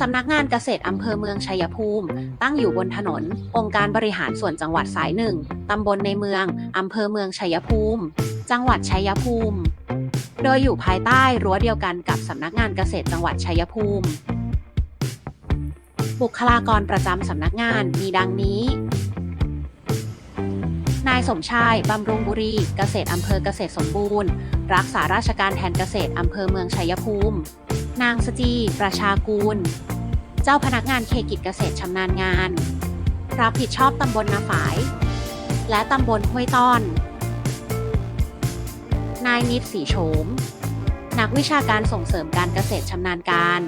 สำนักงานเกษตรอำเภอเมืองชัยภูมิ ตั้งอยู่บนถนน องค์การบริหารส่วนจังหวัดสายหนึ่งตำบลในเมืองอำเภอเมืองชัยภูมิ จังหวัดชัยภูมิ โดยอยู่ภายใต้รั้วเดียวกันกับสำนักงานเกษตรจังหวัดชัยภูมิ บุคลากรประจำสำนักงานมีดังนี้ นายสมชายบำรุงบุรีเกษตรอำเภอเกษตรสมบูรณ์ รักษาราชการแทนเกษตรอำเภอเมืองชัยภูมิ นางสจี ประชากูล เจ้าพนักงานเขตกิจเกษตรชำนาญงาน รับผิดชอบตำบลนาฝาย และตำบลห้วยต้อน นายนิดสีโฉม นักวิชาการส่งเสริมการเกษตรชำนาญการ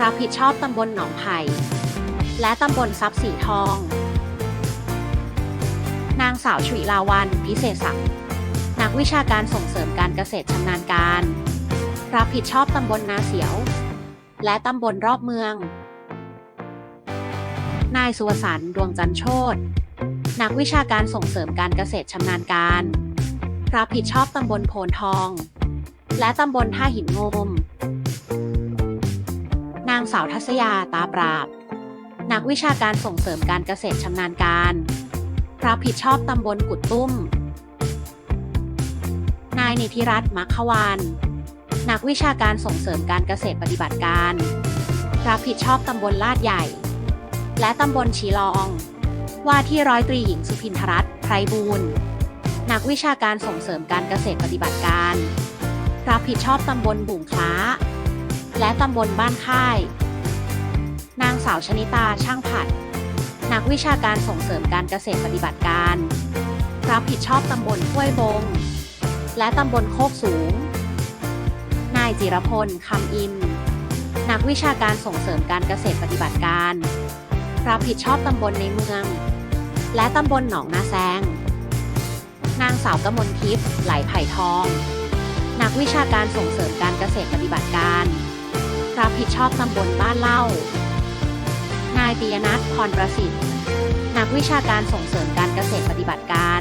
รับผิดชอบตำบลหนองไผ่ และตำบลทรัพย์สีทอง นางสาวชุยลาวันพิเศษศักดิ์นักวิชาการส่งเสริมการเกษตรชำนาญการ รับผิดชอบตำบลนาเสียว และตำบลรอบเมือง นายสุวสรรค์ดวงจันโชตนักวิชาการส่งเสริมการเกษตรชำนาญการ รับผิดชอบตำบลโพนทอง และตำบลท่าหินงม นางสาวทัศยาตาปราบ นักวิชาการส่งเสริมการเกษตรชำนาญการ รับผิดชอบตำบลกุดตุ้ม นายนิติรัตน์มัคควาน นักวิชาการส่งเสริมการเกษตรปฏิบัติการ รับผิดชอบตำบลลาดใหญ่ และตำบลชีลอง ว่าที่ร้อยตรีหญิงสุพินทรัตน์ไพรบูรณ์นักวิชาการส่งเสริมการเกษตรปฏิบัติการ รับผิดชอบตำบลบุ่งคล้า และตำบลบ้านค่าย นางสาวชนิตาช่างผัด นักวิชาการส่งเสริมการเกษตรปฏิบัติการ รับผิดชอบตำบลห้วยบง และตำบลโคกสูงายจิรพลคำอิน นักวิชาการส่งเสริมการเกษตรปฏิบัติการ รับผิดชอบตำบลในเมือง และตำบลหนองนาแซง นางสาวกมลทิพย์ไหลไผ่ทอง นักวิชาการส่งเสริมการเกษตรปฏิบัติการ รับผิดชอบตำบลบ้านเล่า นายปิยนัทพรประสิทธิ์ นักวิชาการส่งเสริมการเกษตรปฏิบัติการ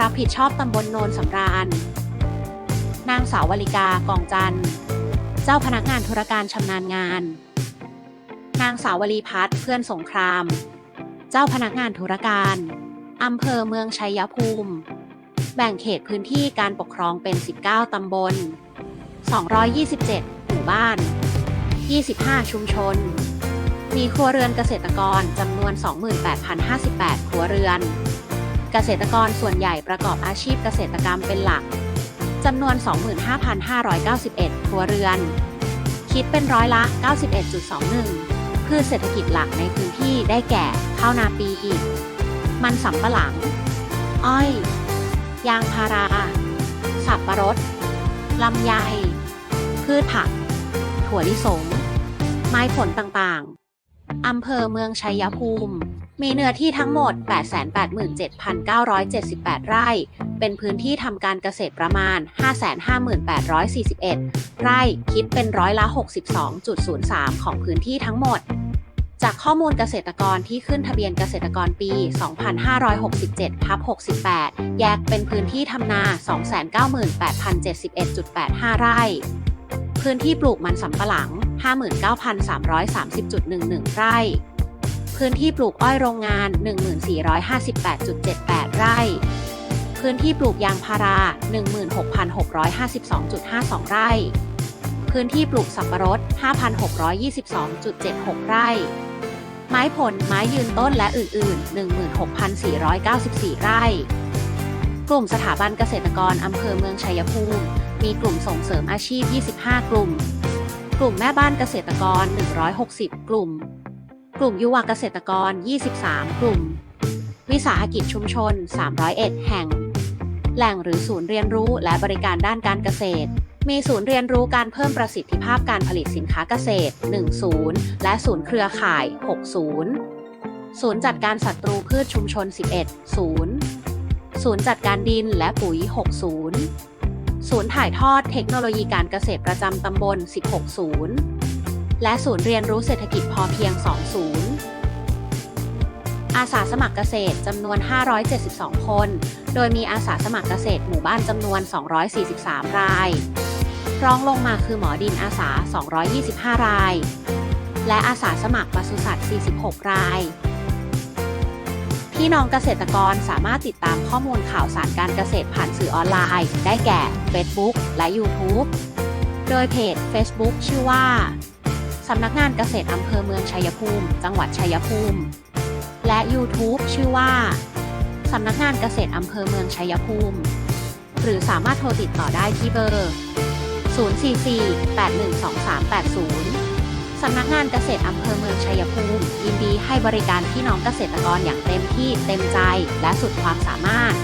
รับผิดชอบตำบลโนนสำราญ นางสาววลิกากองจันทร์ เจ้าพนักงานธุรการชำนาญงาน นางสาววลีพัฒน์เพื่อนสงคราม เจ้าพนักงานธุรการอำเภอเมืองชัยภูมิ แบ่งเขตพื้นที่การปกครองเป็น 19 ตำบล 227 หมู่บ้าน 25 ชุมชน มีครัวเรือนเกษตรกรจำนวน 28,058 ครัวเรือน เกษตรกรส่วนใหญ่ประกอบอาชีพเกษตรกรรมเป็นหลัก จำนวน 25,591 ครัวเรือน คิดเป็นร้อยละ 91.21 พืชเศรษฐกิจหลักในพื้นที่ได้แก่ข้าวนาปีอีก มันสำปะหลัง อ้อย ยางพารา สับปะรด ลำไย พืชผัก ถั่วลิสง ไม้ผลต่างๆ อำเภอเมืองชัยภูมิ มีเนื้อที่ทั้งหมด 887,978 ไร่ เป็นพื้นที่ทำการเกษตรประมาณ 558,41 ไร่ คิดเป็นร้อยละ 62.03 ของพื้นที่ทั้งหมด จากข้อมูลเกษตรกรที่ขึ้นทะเบียนเกษตรกรปี 2567ทับ68 แยกเป็นพื้นที่ทำนา 298,071.85 ไร่ พื้นที่ปลูกมันสำปะหลัง 59,330.11 ไร่ พื้นที่ปลูกอ้อยโรงงาน 1458.78 ไร่ พื้นที่ปลูกยางพารา 16,652.52 ไร่ พื้นที่ปลูกสับปะรด 5,622.76 ไร่ ไม้ผล ไม้ยืนต้นและอื่น ๆ 16,494 ไร่ กลุ่มสถาบันเกษตรกรอำเภอเมืองชัยภูมิ มีกลุ่มส่งเสริมอาชีพ 25 กลุ่ม กลุ่มแม่บ้านเกษตรกร 160 กลุ่ม กลุ่มยุวเกษตรกร 23 กลุ่ม วิสาหกิจชุมชน 301 แห่ง แหล่งหรือศูนย์เรียนรู้และบริการด้านการเกษตร มีศูนย์เรียนรู้การเพิ่มประสิทธิภาพการผลิตสินค้าเกษตร1ศูนย์และศูนย์เครือข่าย6ศูนย์ศูนย์จัดการศัตรูพืชชุมชน 11 ศูนย์ ศูนย์จัดการดินและปุ๋ย6ศูนย์ศูนย์ถ่ายทอดเทคโนโลยีการเกษตรประจำตำบล 16 ศูนย์ และศูนย์เรียนรู้เศรษฐกิจพอเพียง 2 ศูนย์ อาสาสมัครเกษตรจำนวน 572 คน โดยมีอาสาสมัครเกษตรหมู่บ้านจำนวน 243 ราย รองลงมาคือหมอดินอาสา 225 ราย และอาสาสมัครปศุสัตว์ 46 ราย พี่น้องเกษตรกรสามารถติดตามข้อมูลข่าวสารการเกษตรผ่านสื่อออนไลน์ ได้แก่ Facebook และ YouTube โดยเพจ Facebook ชื่อว่า สำนักงานเกษตรอำเภอเมืองชัยภูมิ จังหวัดชัยภูมิ และ YouTube ชื่อว่า สำนักงานเกษตรอำเภอเมืองชัยภูมิ หรือสามารถโทรติดต่อได้ที่เบอร์ 044-812380 สำนักงานเกษตรอำเภอเมืองชัยภูมิยินดีให้บริการพี่น้องเกษตรกรอย่างเต็มที่เต็มใจและสุดความสามารถ